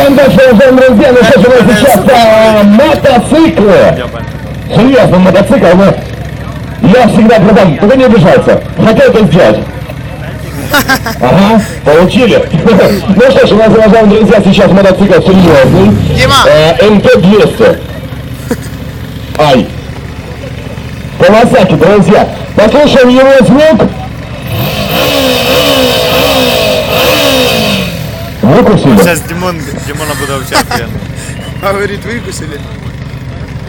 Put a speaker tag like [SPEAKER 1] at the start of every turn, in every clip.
[SPEAKER 1] Продолжаем дальше, уважаемые друзья. Ну что же у нас сейчас а, мотоциклы. Серьезно, мотоцикл, но я всегда продам, только не обижаться. Хотел это сделать. Ага, получили. Ну что ж, у нас, уважаемые друзья, сейчас мотоцикл серьезный.
[SPEAKER 2] Дима!
[SPEAKER 1] Э, МТ-200. Ай. Кавасаки, друзья. Послушаем его звук. Выкусили.
[SPEAKER 3] Сейчас Димон, Димона буде вчати.
[SPEAKER 2] Говорит, выкусили.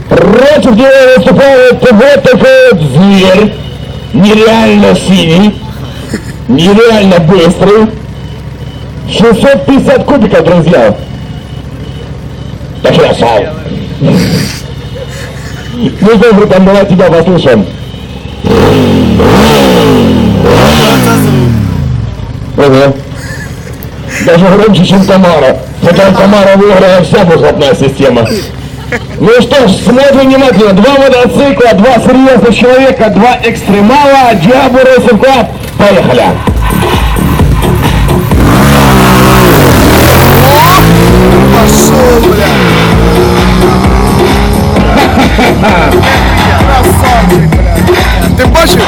[SPEAKER 1] Против него выступает вот такой вот зверь. Нереально синий. Нереально быстрый. 650 кубиков, друзья. Так красав. Ну что, братан, давай тебя послушаем. Ого скажу громче, чем Тамара. Хотя у Тамара выиграла вся выхлопная система. Ну что ж, смотрим внимательно. Два мотоцикла, два серьезных человека, два экстремала. Диабо Рейсинг Клаб. Поехали. Пошел, бля. Ты больше.